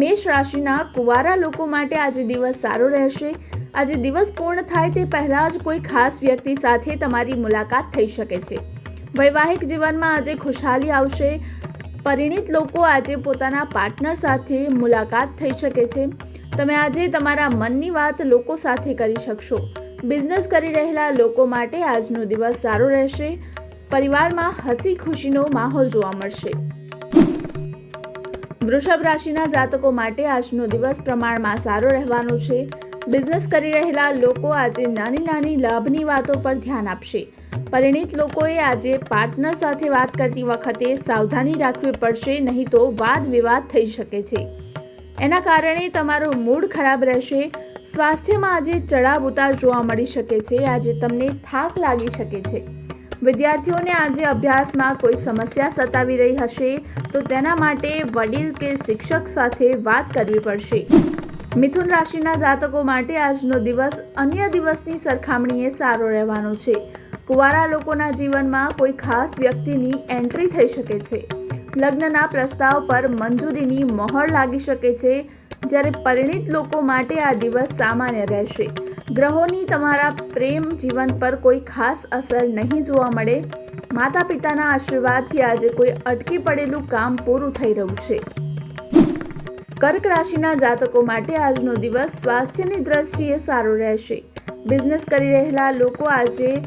મેષ રાશિના કુવારા લોકો માટે આજે દિવસ સારો રહેશે. આજે દિવસ પૂર્ણ થાય તે પહેલાં જ કોઈ ખાસ વ્યક્તિ સાથે તમારી મુલાકાત થઈ શકે છે. વૈવાહિક જીવનમાં આજે ખુશહાલી આવશે. પરિણીત લોકો આજે પોતાના પાર્ટનર સાથે મુલાકાત થઈ શકે છે. તમે આજે તમારા મનની વાત લોકો સાથે કરી શકશો. બિઝનેસ કરી રહેલા લોકો માટે આજનો દિવસ સારો રહેશે. પરિવારમાં હસી ખુશીનો માહોલ જોવા મળશે. વૃષભ રાશિના જાતકો માટે આજનો દિવસ પ્રમાણમાં સારો રહેવાનો છે. બિઝનેસ કરી રહેલા લોકો આજે નાની નાની લાભની વાતો પર ધ્યાન આપશે. પરિણિત લોકોએ આજે પાર્ટનર સાથે વાત કરતી વખતે સાવધાની રાખવી પડશે, નહીં તો વાદ વિવાદ થઈ શકે છે. એના કારણે તમારો મૂડ ખરાબ રહેશે. સ્વાસ્થ્યમાં આજે ચડાવ ઉતાર જોવા મળી શકે છે. આજે તમને થાક લાગી શકે છે. વિદ્યાર્થીઓને આજે અભ્યાસમાં કોઈ સમસ્યા સતાવી રહી હશે તો તેના માટે વડીલ કે શિક્ષક સાથે વાત કરવી પડશે. મિથુન રાશિના જાતકો માટે આજનો દિવસ અન્ય દિવસની સરખામણીએ સારો રહેવાનો છે. કુવારા લોકોના જીવનમાં કોઈ ખાસ વ્યક્તિની એન્ટ્રી થઈ શકે છે. લગ્નના પ્રસ્તાવ પર મંજૂરીની મહોર લાગી શકે છે. જ્યારે પરિણીત લોકો માટે આ દિવસ સામાન્ય રહેશે. ગ્રહોની તમારા પ્રેમ જીવન પર કોઈ ખાસ અસર નહીં જોવા મળે. માતા પિતાના આશીર્વાદથી આજે કોઈ અટકી પડેલું કામ પૂરું થઈ રહ્યું છે. કર્ક રાશિના જાતકો માટે આજનો દિવસ સ્વાસ્થ્યની દ્રષ્ટિએ સારો રહેશે. બિઝનેસ કરી રહેલા લોકો આજે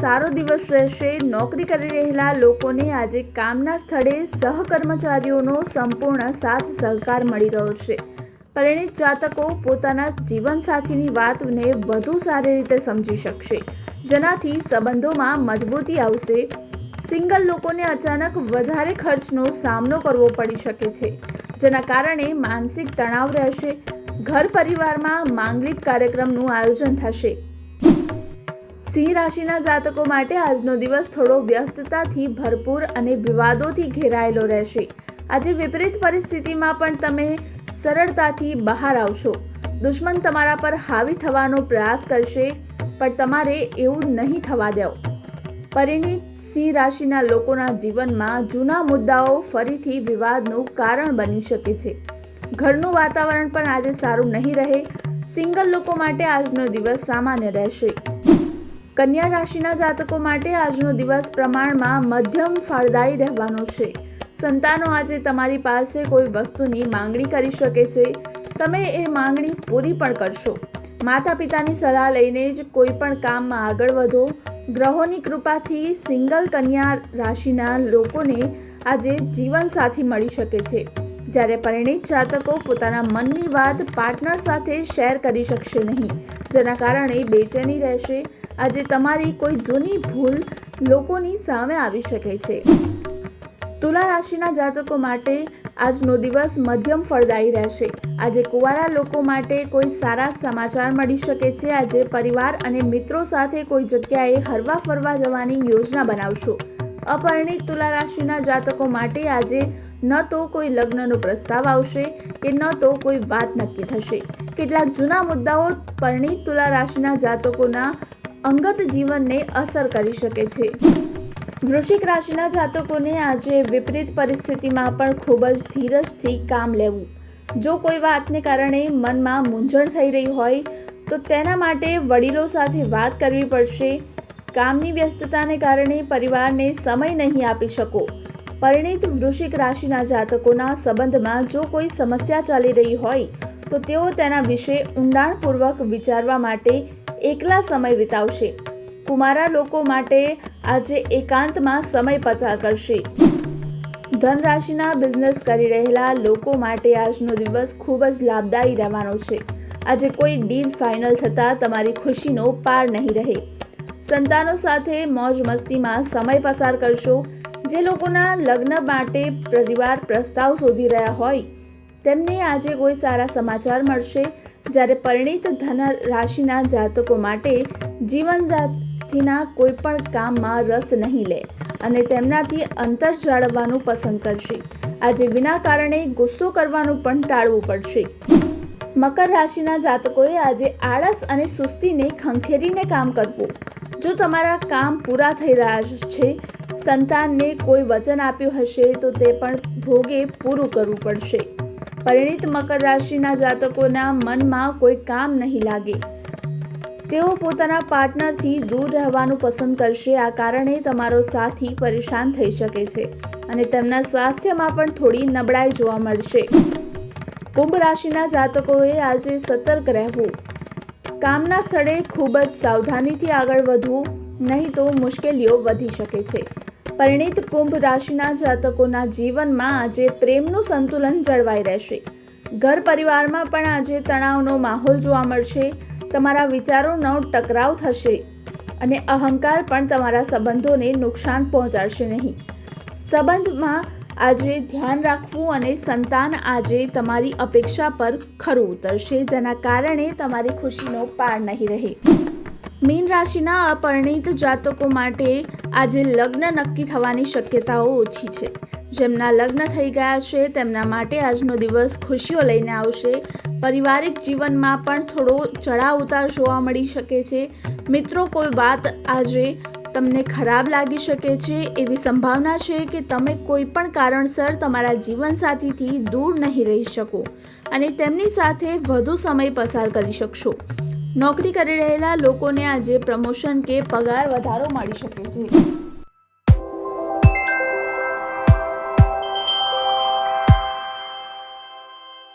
સારો દિવસ રહેશે. નોકરી કરી રહેલા લોકોને આજે કામના સ્થળે સહકર્મચારીઓનો સંપૂર્ણ સાથ સહકાર મળી રહ્યો છે. પરિણીત જાતકો પોતાના જીવનસાથીની વાતને વધુ સારી રીતે સમજી શકશે. જેનાથી સંબંધોમાં મજબૂતી આવશે. સિંગલ લોકોને અચાનક વધારે ખર્ચનો સામનો કરવો પડી શકે છે, જેના કારણે માનસિક તણાવ રહેશે. ઘર પરિવારમાં માંગલિક કાર્યક્રમનું આયોજન થશે. સિંહ રાશિના જાતકો માટે આજનો દિવસ થોડો વ્યસ્તતાથી ભરપૂર અને વિવાદોથી ઘેરાયેલો રહેશે. આજે વિપરીત પરિસ્થિતિમાં પણ તમે સરળતાથી બહાર આવશો. દુશ્મન તમારા પર હાવી થવાનો પ્રયાસ કરશે, પણ તમારે એવું નહીં થવા દેવ પરિણીત સિંહ રાશિના લોકોના જીવનમાં જૂના મુદ્દાઓ ફરીથી વિવાદનું કારણ બની શકે છે. ઘરનું વાતાવરણ પણ આજે સારું નહીં રહે. સિંગલ લોકો માટે આજનો દિવસ સામાન્ય રહેશે. કન્યા રાશિના જાતકો માટે આજનો દિવસ પ્રમાણમાં મધ્યમ ફળદાયી રહેવાનો છે. સંતાનો આજે તમારી પાસે કોઈ વસ્તુની માંગણી કરી શકે છે. તમે એ માંગણી પૂરી પણ કરશો. માતા પિતાની સલાહ લઈને જ કોઈ પણ કામમાં આગળ વધો. ગ્રહોની કૃપાથી સિંગલ કન્યા રાશિના લોકોને આજે જીવનસાથી મળી શકે છે. જ્યારે પરિણીત જાતકો પોતાના મનની વાત પાર્ટનર સાથે શેર કરી શકશે નહીં. જેના કારણે બેચેની રહેશે. આજે તમારી કોઈ જૂની ભૂલ લોકોની સામે આવી શકે છે. તુલા રાશિના જાતકો માટે આજનો દિવસ મધ્યમ ફળદાયી રહેશે. આજે કુવારા લોકો માટે કોઈ સારા સમાચાર મળી શકે છે. આજે પરિવાર અને મિત્રો સાથે કોઈ જગ્યાએ હરવા ફરવા જવાની યોજના બનાવશો. અપરિણિત તુલા રાશિના જાતકો માટે આજે ન તો કોઈ લગ્નનો પ્રસ્તાવ આવશે કે ન તો કોઈ વાત નક્કી થશે. કેટલાક જૂના મુદ્દાઓ પરણિત તુલા રાશિના જાતકોના અંગત જીવનને અસર કરી શકે છે. વૃશ્ચિક રાશિના જાતકોને આજે વિપરીત પરિસ્થિતિમાં પણ ખૂબ જ ધીરજથી કામ લેવું. જો કોઈ વાતને કારણે મનમાં મૂંઝવણ થઈ રહી હોય, તો તેના માટે વડીલો સાથે વાત કરવી પડશે. કામની વ્યસ્તતાને કારણે પરિવારને સમય નહીં આપી શકો. પરિણીત વૃશ્ચિક રાશિના જાતકોના સંબંધમાં જો કોઈ સમસ્યા ચાલી રહી હોય, તો તેઓ તેના વિશે ઊંડાણપૂર્વક વિચારવા માટે એકલા સમય વિતાવશે. કુમારા લોકો માટે આજે એકાંતમાં સમય પસાર કરશે. ધન રાશિના બિઝનેસ કરી રહેલા લોકો માટે આજનો દિવસ ખૂબ જ લાભદાયી રહેવાનો છે. આજે કોઈ ડીલ ફાઇનલ થતાં તમારી ખુશીનો પાર નહીં રહે. સંતાનો સાથે મોજ મસ્તીમાં સમય પસાર કરશો. જે લોકોના લગ્ન માટે પરિવાર પ્રસ્તાવ શોધી રહ્યા હોય, તેમને આજે કોઈ સારા સમાચાર મળશે. જ્યારે પરિણીત ધન રાશિના જાતકો માટે જીવન વિદ્યાર્થીના કોઈ પણ કામમાં રસ નહીં લે અને તેમનાથી અંતર જાળવવાનું પસંદ કરશે. આજે વિના કારણે ગુસ્સો કરવાનું પણ ટાળવું પડશે. મકર રાશિના જાતકોએ આજે આળસ અને સુસ્તીને ખંખેરીને કામ કરવું. જો તમારા કામ પૂરા થઈ રહ્યા છે સંતાનને કોઈ વચન આપ્યું હશે તો તે પણ ભોગે પૂરું કરવું પડશે. પરિણિત મકર રાશિના જાતકોના મનમાં કોઈ કામ નહીં લાગે. તેઓ પોતાના પાર્ટનરથી દૂર રહેવાનું પસંદ કરશે. આ કારણે તમારો સાથી પરેશાન થઈ શકે છે અને તેમના સ્વાસ્થ્યમાં પણ થોડી નબળાઈ જોવા મળશે. કુંભ રાશિના જાતકોએ આજે સતર્ક રહેવું. કામના સ્થળે ખૂબ જ સાવધાનીથી આગળ વધવું, નહીં તો મુશ્કેલીઓ વધી શકે છે. પરિણીત કુંભ રાશિના જાતકોના જીવનમાં આજે પ્રેમનું સંતુલન જળવાઈ રહેશે. ઘર પરિવારમાં પણ આજે તણાવનો માહોલ જોવા મળશે. તમારા વિચારોનો ટકરાવ થશે અને અહંકાર પણ તમારા સંબંધોને નુકસાન પહોંચાડશે નહીં. સંબંધમાં આજે ધ્યાન રાખવું અને સંતાન આજે તમારી અપેક્ષા પર ખરું ઉતરશે, જેના કારણે તમારી ખુશીનો પાર નહીં રહે. મીન રાશિના અપરિણિત જાતકો માટે આજે લગ્ન નક્કી થવાની શક્યતાઓ ઓછી છે. જેમના લગ્ન થઈ ગયા છે, તેમના માટે આજનો દિવસ ખુશીઓ લઈને આવશે. પારિવારિક જીવનમાં પણ થોડો ચડાવ ઉતાર જોવા મળી શકે છે. મિત્રો, કોઈ વાત આજે તમને ખરાબ લાગી શકે છે એવી સંભાવના છે કે તમે કોઈ પણ કારણસર તમારા જીવનસાથીથી દૂર નહીં રહી શકો અને તેમની સાથે વધુ સમય પસાર કરી શકશો. નોકરી કરી રહેલા લોકોને આજે પ્રમોશન કે પગાર વધારો મળી શકે છે.